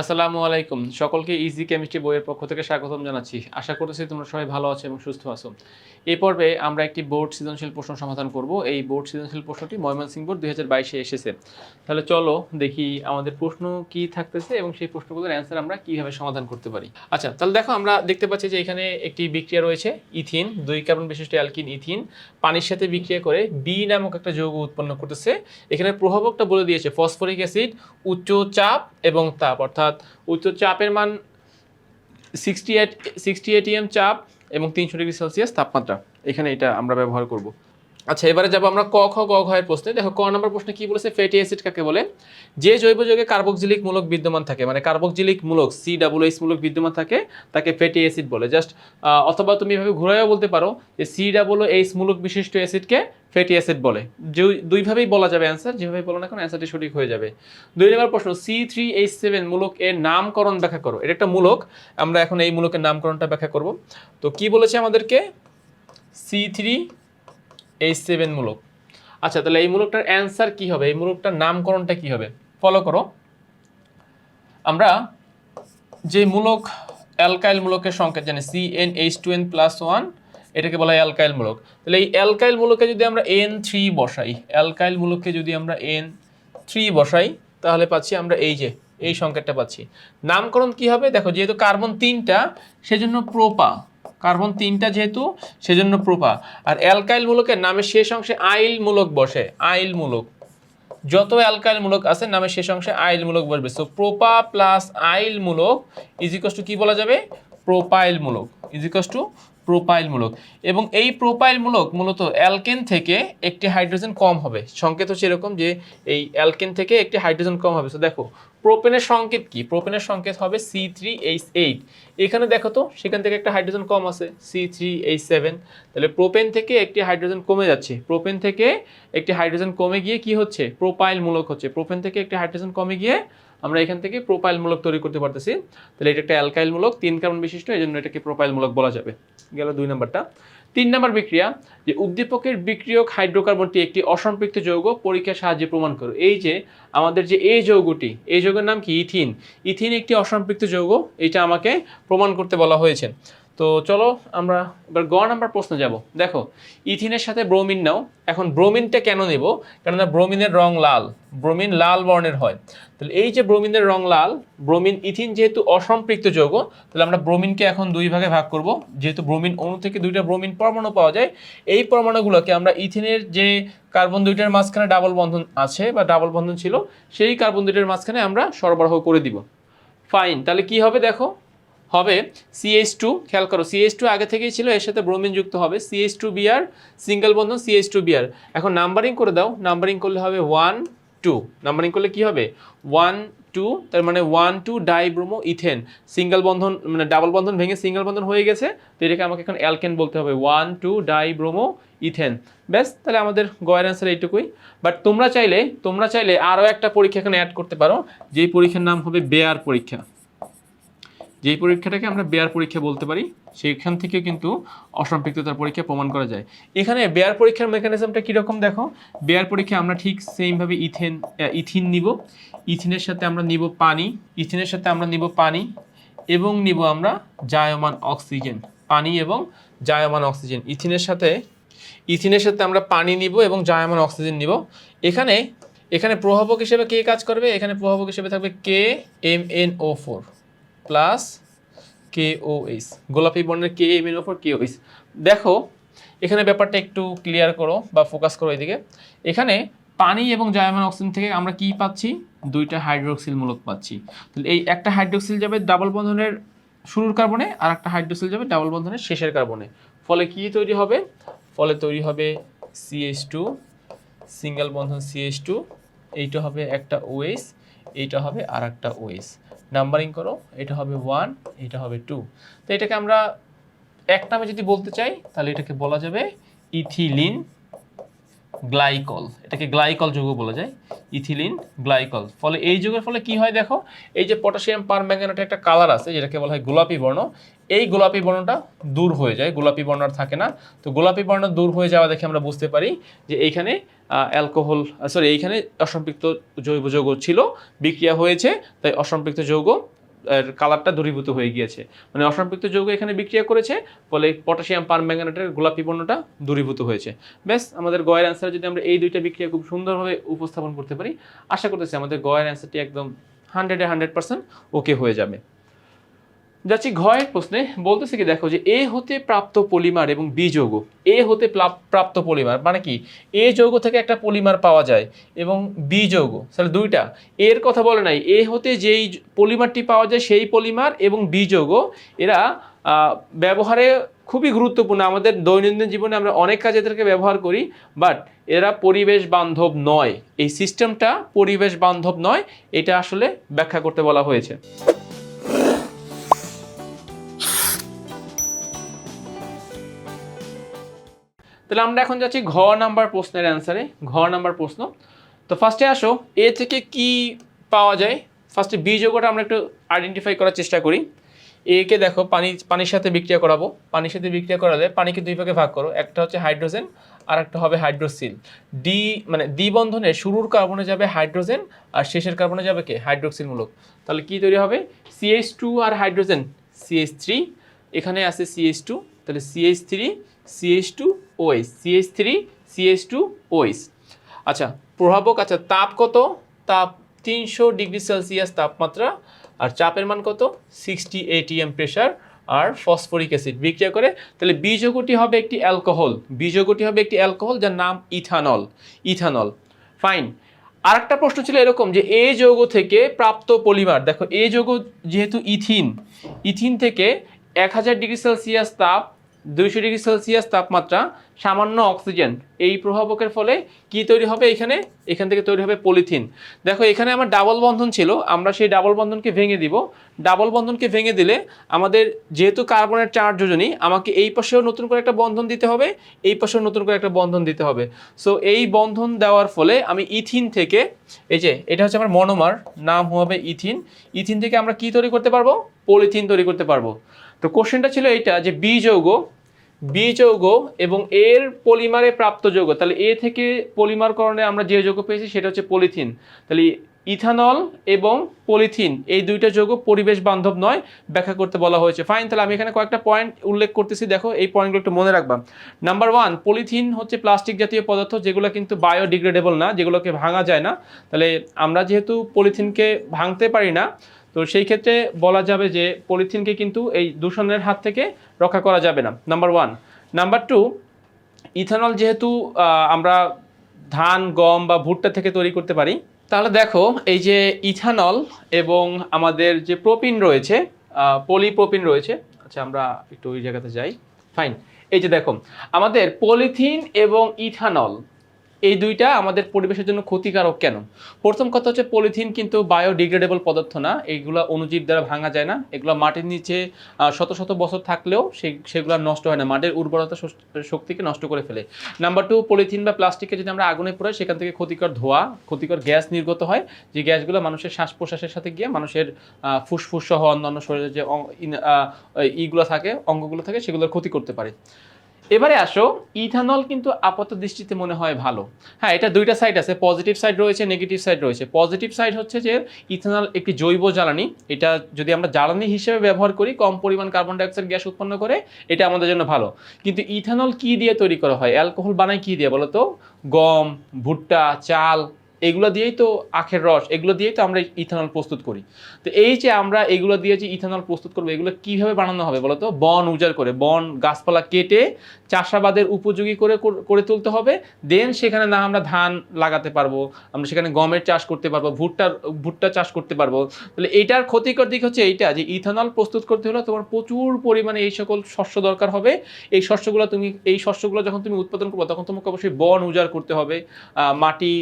আসসালামু আলাইকুম। সকলকে ইজি কেমিস্ট্রি বইয়ের পক্ষ থেকে স্বাগতম জানাচ্ছি। আশা করতেছি তোমরা সবাই ভালো আছো এবং সুস্থ আছো। এই পর্বে আমরা একটি বোর্ড সৃজনশীল প্রশ্ন সমাধান করব। এই বোর্ড সৃজনশীল প্রশ্নটি ময়মনসিংহ বোর্ড দুই হাজার বাইশে এসেছে। তাহলে চলো দেখি আমাদের প্রশ্ন কি থাকতেছে এবং সেই প্রশ্নগুলোর অ্যান্সার আমরা কীভাবে সমাধান করতে পারি। আচ্ছা তাহলে দেখো আমরা দেখতে পাচ্ছি যে এখানে একটি বিক্রিয়া রয়েছে, ইথিন, দুই কার্বন বিশিষ্ট অ্যালকিন ইথিন। পানির সাথে বিক্রিয়া করে বি নামক একটা যৌগ উৎপন্ন করতেছে। এখানে প্রভাবকটা বলে দিয়েছে ফসফরিক অ্যাসিড উচ্চ চাপ এবং তাপ, অর্থাৎ উচ্চ চাপের মান সিক্সটি এইট সিক্সটি এটিএম চাপ এবং তিনশো ডিগ্রি সেলসিয়াস তাপমাত্রা। এখানে এটা আমরা ব্যবহার করব। আচ্ছা এবারে যাব আমরা ক, খ, গ, ঘ এর প্রশ্নে। দেখো, ক নম্বর প্রশ্নে কি বলেছে? ফ্যাটি অ্যাসিড কাকে বলে? যে জৈব যৌগে কার্বক্সিলিক মূলক বিদ্যমান থাকে মানে কার্বক্সিলিক মূলক সি এইচ মূলক বিদ্যমান থাকে, তাকে ফ্যাটি অ্যাসিড বলে। জাস্ট অথবা তুমি এভাবে ঘুরাইও বলতে পারো যে সি ডাবল এইচ মূলক বিশিষ্ট অ্যাসিডকে ফ্যাটি অ্যাসিড বলে। যে দুইভাবেই বলা যাবে অ্যান্সার যেভাবে বলো না কোনো অ্যান্সারটি সঠিক হয়ে যাবে। দুই নম্বর প্রশ্ন সি থ্রি এইচ সেভেন মূলক এর নামকরণ ব্যাখ্যা করো। এটা একটা মূলক, আমরা এখন এই মূলকের নামকরণটা ব্যাখ্যা করব। তো কি বলেছে আমাদেরকে? সি থ্রি এইচ সেভেন মূলক। আচ্ছা তাহলে এই মূলকটার অ্যান্সার কি হবে? এই মূলকটার নামকরণটা কি হবে? ফলো করো। আমরা যে মূলক অ্যালকাইল মূলকের সংকেত জানি C N H two N plus one এটাকে বলা হয় অ্যালকাইল মূলক। তাহলে এই অ্যালকাইল মূলকে যদি আমরা এন থ্রি বসাই অ্যালকাইল মূলককে যদি আমরা এন থ্রি বসাই, তাহলে পাচ্ছি আমরা এই যে, এই সংকেতটা পাচ্ছি। নামকরণ কি হবে? দেখো, যেহেতু কার্বন তিনটা, সেজন্য প্রোপা। কার্বন তিনটা যেহেতু, সেজন্য প্রোপা। আর অ্যালকাইল মূলকের নামের শেষ অংশে আইল মূলক বসে, আইল মূলক। যত অ্যালকাইল মূলক আছে নামের শেষ অংশে আইল মূলক বসবে। সো প্রোপা প্লাস আইল মূলক ইজিকস টু কি বলা যাবে? প্রোপাইল মূলক ইজিকস টু প্রোপাইল মূলক। এবং এই প্রোপাইল মূলক মূলত অ্যালকেন থেকে একটি হাইড্রোজেন কম হবে। সংকেত হচ্ছে এরকম যে এই অ্যালকেন থেকে একটি হাইড্রোজেন কম হবে। সো দেখো প্রোপেনের সংকেত কি? প্রোপেনের সংকেত হবে সি থ্রি এইচ এইট এখানে দেখো তো, সেখান থেকে একটা হাইড্রোজেন কম আছে সি থ্রি এইচ সেভেন তাহলে প্রোপেন থেকে একটি হাইড্রোজেন কমে যাচ্ছে। প্রোপেন থেকে একটি হাইড্রোজেন কমে গিয়ে কি হচ্ছে? প্রোপাইল মূলক হচ্ছে। প্রোপেন থেকে একটি হাইড্রোজেন কমে গিয়ে আমরা এখান থেকে প্রোপাইল মূলক তৈরি করতে পারতেছি। তাহলে এটা একটা অ্যালকাইল মূলক, তিন কার্বন বিশিষ্ট এই জন্য এটাকে প্রোপাইল মূলক বলা যাবে। গেল দুই নাম্বারটা। তিন নম্বর বিক্রিয়া, যে উদ্দীপকের বিক্রিয়ক হাইড্রোকার্বনটি একটি অসম্পৃক্ত যৌগ, পরীক্ষার সাহায্যে প্রমাণ করো। এই যে আমাদের যে এই যৌগটি এই যৌগের নাম কি? ইথিন। ইথিন একটি অসম্পৃক্ত যৌগ, এটা আমাকে প্রমাণ করতে বলা হয়েছে। তো চলো আমরা এবার গ নাম্বার প্রশ্ন যাব। দেখো, ইথিনের সাথে ব্রোমিন নাও। এখন ব্রোমিনটা কেন নেব? কেননা ব্রোমিনের রং লাল। ব্রোমিন লাল বর্ণের হয়। তাহলে এই যে ব্রোমিনের রং লাল, ব্রোমিন, ইথিন যেহেতু অসম্পৃক্ত যৌগ, তাহলে আমরা ব্রোমিনকে এখন দুই ভাগে ভাগ করব। যেহেতু ব্রোমিন অণু থেকে দুইটা ব্রোমিন পরমাণু পাওয়া যায়, এই পরমাণুগুলোকে আমরা ইথিনের যে কার্বন দুইটার মাঝখানে ডাবল বন্ধন আছে বা ডাবল বন্ধন ছিল, সেই কার্বন দুইটার মাঝখানে আমরা সরবরাহ করে দিব। ফাইন, তাহলে কি হবে দেখো? হবে সিএইচ টু খেয়াল করো সিএইচ টু আগে থেকেই ছিল, এর সাথে ব্রোমিন যুক্ত হবে সিএইচ টু বিআর সিঙ্গেল বন্ধন সিএইচ টু বিআর এখন নাম্বারিং করে দাও নাম্বারিং করলে হবে ওয়ান টু নাম্বারিং করলে কি হবে? ওয়ান টু তার মানে one two dibromo ethane single বন্ধন মানে ডাবল বন্ধন ভেঙে সিঙ্গেল বন্ধন হয়ে গেছে, তো এটাকে আমাকে এখন অ্যালকেন বলতে হবে ওয়ান টু ডাইব্রোমো ইথেন ব্যাস, তাহলে আমাদের গয়ের অ্যান্সার এইটুকুই। বাট তোমরা চাইলে তোমরা চাইলে আরও একটা পরীক্ষা এখানে অ্যাড করতে পারো, যেই পরীক্ষার নাম হবে বেয়ার পরীক্ষা। যেই পরীক্ষাটাকে আমরা বেয়ার পরীক্ষা বলতে পারি সেইখান থেকে কিন্তু অসম্পৃক্ততার পরীক্ষা প্রমাণ করা যায়। এখানে বেয়ার পরীক্ষার মেকানিজমটা কীরকম দেখো? বেয়ার পরীক্ষা আমরা ঠিক সেমভাবে ইথেন ইথিন নিব। ইথিনের সাথে আমরা নিব পানি। ইথিনের সাথে আমরা নিব পানি এবং নিব আমরা জায়মান অক্সিজেন। পানি এবং জায়মান অক্সিজেন। ইথিনের সাথে ইথিনের সাথে আমরা পানি নিব এবং জায়মান অক্সিজেন নিব। এখানে এখানে প্রভাবক হিসেবে কে কাজ করবে? এখানে প্রভাবক হিসেবে থাকবে K, M N O four. Plus K O H গোলাপি বর্ণের K M N O four K O H দেখো, এখানে ব্যাপারটা একটু ক্লিয়ার করো বা ফোকাস করো এদিকে। এখানে পানি এবং জায়মান অক্সিজেন থেকে আমরা কি পাচ্ছি? দুইটা হাইড্রোক্সিল মূলক পাচ্ছি। তাহলে এই একটা হাইড্রোক্সিল যাবে ডাবল বন্ধনের শুরুর কার্বনে আর একটা হাইড্রোক্সিল যাবে ডাবল বন্ধনের শেষের কার্বনে ফলে কি তৈরি হবে? ফলে তৈরি হবে সিএইচ টু সিঙ্গেল বন্ধন সিএইচ টু এইটা হবে একটা ওয়েস, এইটা হবে আর একটা ওয়েস। নাম্বারিং করো, এটা হবে ওয়ান এটা হবে টু তো এটাকে আমরা এক নামে যদি বলতে চাই, তাহলে এটাকে বলা যাবে ইথিলিন গ্লাইকল, এটাকে গ্লাইকল যৌগ বলা যায়, ইথিলিন, গ্লাইকল। ফলে এই যুগের ফলে কি হয় দেখো, এই যে পটাশিয়াম পারম্যাঙ্গানেটের একটা কালার আছে, যেটাকে বলা হয় গোলাপি বর্ণ, এই গোলাপি বর্ণটা দূর হয়ে যায়, গোলাপি বর্ণ আর থাকে না। তো গোলাপি বর্ণ দূর হয়ে যাওয়া দেখে আমরা বুঝতে পারি যে এইখানে অ্যালকোহল সরি এইখানে অসম্পৃক্ত জৈব যৌগ ছিল, বিক্রিয়া হয়েছে, তাই অসম্পৃক্ত যৌগ কালারটা দূরীভূত হয়ে গিয়েছে। মানে অসম্পৃক্ত যৌগ এখানে বিক্রিয়া করেছে, ফলে পটাশিয়াম পারম্যাঙ্গানেটের গোলাপি পণ্যটা দূরীভূত হয়েছে। ব্যাস, আমাদের গয়ের অ্যান্সার যদি আমরা এই দুইটা বিক্রিয়া খুব সুন্দরভাবে উপস্থাপন করতে পারি, আশা করতেছি আমাদের গয়ের অ্যান্সারটি একদম হান্ড্রেডে হান্ড্রেড পার্সেন্ট ওকে হয়ে যাবে। যাচ্ছি ঘয়ের প্রশ্নে। বলতেছে কি, দেখো যে এ হতে প্রাপ্ত পলিমার এবং বি যৌগ। এ হতে প্রাপ্ত পলিমার মানে কি? এ যৌগ থেকে একটা পলিমার পাওয়া যায় এবং বি যৌগ। তাহলে দুইটা। এর কথা বলে নাই। এ হতে যেই পলিমারটি পাওয়া যায় সেই পলিমার এবং বি যৌগ। এরা ব্যবহারে খুবই গুরুত্বপূর্ণ। আমাদের দৈনন্দিন জীবনে আমরা অনেক কাজে এদেরকে ব্যবহার করি, বাট এরা পরিবেশ বান্ধব নয়। এই সিস্টেমটা পরিবেশ বান্ধব নয়। এটা আসলে ব্যাখ্যা করতে বলা হয়েছে। তাহলে আমরা এখন যাচ্ছি ঘ নাম্বার প্রশ্নের অ্যান্সারে ঘ নাম্বার প্রশ্ন। তো ফার্স্টে আসো এ থেকে কি পাওয়া যায়? ফার্স্টে বি যৌগটা আমরা একটু আইডেন্টিফাই করার চেষ্টা করি। একে দেখো, পানি, পানির সাথে বিক্রিয়া করাবো। পানির সাথে বিক্রিয়া করালে পানিকে দুই ভাগে ভাগ করো। একটা হচ্ছে হাইড্রোজেন আর একটা হবে হাইড্রোসিল। ডি মানে দ্বি বন্ধনে শুরুর কার্বনে যাবে হাইড্রোজেন, আর শেষের কার্বনে যাবে কে? হাইড্রোক্সিল মূলক তাহলে কি তৈরি হবে? সিএইচ টু আর হাইড্রোজেন সিএইচ থ্রি এখানে আছে সিএইচ টু তাহলে CH three CH two OH CH three CH two OH আচ্ছা প্রভাবক আচ্ছা তাপ কত? তাপ তিনশো ডিগ্রি সেলসিয়াস তাপমাত্রা, আর চাপের মান কত? সিক্সটি এটিএম প্রেশার আর ফসফরিক অ্যাসিড বিক্রিয়া করে, তাহলে বীজগটি হবে একটি অ্যালকোহল বীজগটি হবে একটি অ্যালকোহল যার নাম ইথানল ইথানল ফাইন আরেকটা প্রশ্ন ছিল এরকম যে, এ যৌগ থেকে প্রাপ্ত পলিমার, দেখো, এ যৌগ যেহেতু ইথিন ইথিন থেকে এক হাজার ডিগ্রি সেলসিয়াস তাপ দুইশো ডিগ্রি সেলসিয়াস তাপমাত্রা, সামান্য অক্সিজেন। এই প্রভাবকের ফলে কি তৈরি হবে এখানে? এখান থেকে তৈরি হবে পলিথিন। দেখো, এখানে আমার ডাবল বন্ধন ছিল, আমরা সেই ডাবল বন্ধনকে ভেঙে দিব। ডাবল বন্ধনকে ভেঙে দিলে আমাদের যেহেতু কার্বনের চার যোজনী, আমাকে এই পাশেও নতুন করে একটা বন্ধন দিতে হবে, এই পাশেও নতুন করে একটা বন্ধন দিতে হবে। সো এই বন্ধন দেওয়ার ফলে আমি ইথিন থেকে, এই যে, এটা হচ্ছে আমার মনোমার, নাম হবে ইথিন। ইথিন থেকে আমরা কি তৈরি করতে পারব? পলিথিন তৈরি করতে পারব। তো কোশ্চেনটা ছিল এইটা যে বি যৌগ বি যৌগ এবং এর পলিমারে প্রাপ্ত যৌগ। তাহলে এ থেকে পলিমারকরণে আমরা যে যৌগ পেয়েছি সেটা হচ্ছে পলিথিন। তাহলে ইথানল এবং পলিথিন, এই দুইটা যৌগ পরিবেশ বান্ধব নয়, ব্যাখ্যা করতে বলা হয়েছে। ফাইন তাহলে আমি এখানে কয়েকটা পয়েন্ট উল্লেখ করতেছি। দেখো, এই পয়েন্টগুলো একটু মনে রাখবা। নাম্বার ওয়ান পলিথিন হচ্ছে প্লাস্টিক জাতীয় পদার্থ, যেগুলো কিন্তু বায়োডিগ্রেডেবল না, যেগুলোকে ভাঙা যায় না। তাহলে আমরা যেহেতু পলিথিনকে ভাঙতে পারি না তো সেই ক্ষেত্রে বলা যাবে যে পলিথিনকে কিন্তু এই দূষণের হাত থেকে রক্ষা করা যাবে না number one number two ethanol যেহেতু আমরা ধান, গম বা ভুট্টা থেকে তৈরি করতে পারি, তাহলে দেখো এই যে ইথানল এবং আমাদের যে প্রোপিন রয়েছে পলিপ্রোপিন রয়েছে আচ্ছা আমরা একটু ওই জায়গাতে যাই ফাইন এই যে দেখো, আমাদের পলিথিন এবং ইথানল এই দুইটা আমাদের পরিবেশের জন্য ক্ষতিকারক কেন? প্রথম কথা হচ্ছে পলিথিন কিন্তু বায়োডিগ্রেডেবল পদার্থ না এইগুলো অণুজীব দ্বারা ভাঙা যায় না, এগুলো মাটির নিচে শত শত বছর থাকলেও সেগুলো নষ্ট হয় না, মাটির উর্বরতা শক্তিকে নষ্ট করে ফেলে। নাম্বার টু পলিথিন বা প্লাস্টিকে যদি আমরা আগুনে পোড়াই, সেখান থেকে ক্ষতিকর ধোঁয়া, ক্ষতিকর গ্যাস নির্গত হয়, যে গ্যাসগুলো মানুষের শ্বাস প্রশ্বাসের সাথে গিয়ে মানুষের ফুসফুস সহ অন্যান্য শরীরে যে ইগুলো থাকে, অঙ্গগুলো থাকে, সেগুলোর ক্ষতি করতে পারে। এবারে আসো, ইথানল কিন্তু আপাত দৃষ্টিতে মনে হয় ভালো। হ্যাঁ এটা দুইটা সাইড আছে পজিটিভ সাইড রয়েছে নেগেটিভ সাইড রয়েছে। পজিটিভ সাইড হচ্ছে যে, ইথানল একটি জৈব জ্বালানি, এটা যদি আমরা জ্বালানি হিসেবে ব্যবহার করি, কম পরিমাণ কার্বন ডাইঅক্সাইড গ্যাস উৎপন্ন করে, এটা আমাদের জন্য ভালো। কিন্তু ইথানল কি দিয়ে তৈরি করা হয়? অ্যালকোহল বানায় কি দিয়ে বলো তো গম, ভুট্টা, চাল এগুলো দিয়েই তো আখের রস, এগুলো দিয়েই তো আমরা ইথানল প্রস্তুত করি। তো এই যে আমরা এগুলো দিয়ে যে ইথানল প্রস্তুত করব, এগুলো কীভাবে বানানো হবে বলো তো বন উজাড় করে, বন গাছপালা কেটে চাষাবাদের উপযোগী করে করে তুলতে হবে। দেন সেখানে না আমরা ধান লাগাতে পারব, আমরা সেখানে গমের চাষ করতে পারব ভুট্টার ভুট্টা চাষ করতে পারব। তাহলে এটার ক্ষতিকর দিক হচ্ছে এইটা যে ইথানল প্রস্তুত করতে হলে তোমার প্রচুর পরিমাণে এই সকল শস্য দরকার হবে। এই শস্যগুলো তুমি, এই শস্যগুলো যখন তুমি উৎপাদন করবে, তখন তোমাকে অবশ্যই বন উজাড় করতে হবে। মাটি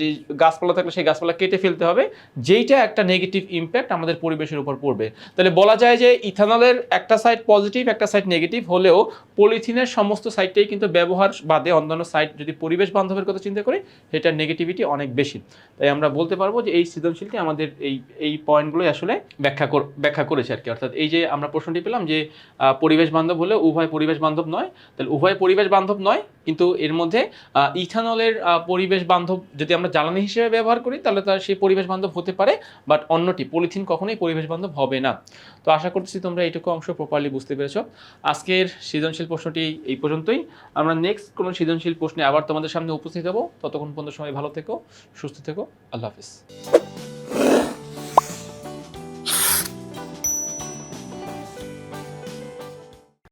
যে গাছপালা থাকলে সেই গাছপালা কেটে ফেলতে হবে, যেইটা একটা নেগেটিভ ইম্প্যাক্ট আমাদের পরিবেশের উপর পড়বে। তাহলে বলা যায় যে ইথানলের একটা সাইড পজিটিভ একটা সাইড নেগেটিভ হলেও পলিথিনের সমস্ত সাইডটাই কিন্তু ব্যবহার বাদে অন্যান্য সাইড যদি পরিবেশ বান্ধবের কথা চিন্তা করি সেটার নেগেটিভিটি অনেক বেশি। তাই আমরা বলতে পারব যে এই সৃজনশীলটি আমাদের এই এই পয়েন্টগুলোই আসলে ব্যাখ্যা ব্যাখ্যা করেছে আর কি অর্থাৎ এই যে আমরা প্রশ্নটি পেলাম যে পরিবেশ বান্ধব হলে উভয় পরিবেশ বান্ধব নয়, তাহলে উভয় পরিবেশ বান্ধব নয় কিন্তু এর মধ্যে ইথানলের পরিবেশ বান্ধব যদি আমরা জ্বালানি হিসেবে ব্যবহার করি, তাহলে তার সেই পরিবেশ বান্ধব হতে পারে বাট অন্যটি, পলিথিন কখনোই পরিবেশ বান্ধব হবে না। তো আশা করছি তোমরা এইটুকু অংশ প্রপারলি বুঝতে পেরেছ। আজকের সৃজনশীল প্রশ্নটি এই পর্যন্তই। আমরা নেক্সট কোনো সৃজনশীল প্রশ্নে আবার তোমাদের সামনে উপস্থিত হব। ততক্ষণ পর্যন্ত সময় ভালো থেকো, সুস্থ থেকো। আল্লাহ হাফিজ।